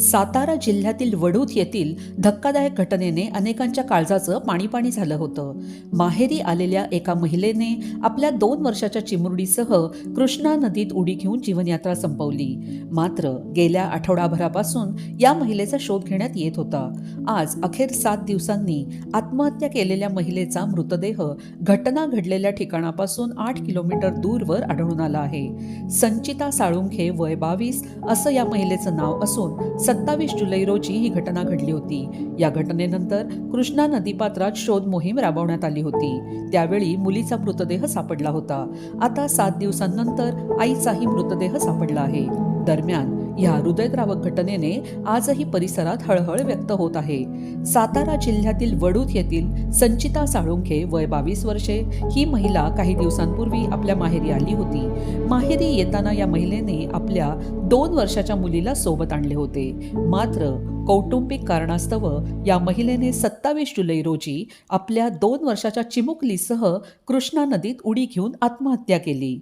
सातारा जिल्ह्यातील वडूद येथील धक्कादायक घटनेने अनेकांच्या काळजाचं पाणीपाणी झालं होतं. माहेरी आलेल्या एका महिलेने आपल्या दोन वर्षाच्या चिमुरडीसह कृष्णा नदीत उडी घेऊन जीवनयात्रा संपवली. मात्र गेल्या आठवडाभरापासून या महिलेचा शोध घेण्यात येत होता. आज अखेर सात दिवसांनी आत्महत्या केलेल्या महिलेचा मृतदेह घटना घडलेल्या ठिकाणापासून आठ किलोमीटर दूरवर आढळून आला आहे. संचिता साळुंखे वय बावीस असं या महिलेचं नाव असून सत्तावीस जुलै रोजी ही घटना घडली होती. या घटनेनंतर कृष्णा नदीपात्रात शोध मोहीम राबवण्यात आली होती. त्यावेळी मुलीचा मृतदेह सापडला होता. आता सात दिवसांनंतर आईचाही मृतदेह सापडला आहे. दरम्यान या हृदयद्रावक घटनेने आजही परिसरात हळहळ व्यक्त होत आहे. सातारा जिल्ह्यातील वडूद येथील संचिता साळुंखे वय बावीस वर्षे ही महिला काही दिवसांपूर्वी आपल्या माहेरी आली होती. माहेरी येताना या महिलेने आपल्या दोन वर्षाच्या मुलीला सोबत आणले होते. मात्र कौटुंबिक कारणास्तव या महिलेने सत्तावीस जुलै रोजी आपल्या दोन वर्षाच्या चिमुकलीसह कृष्णा नदीत उडी घेऊन आत्महत्या केली.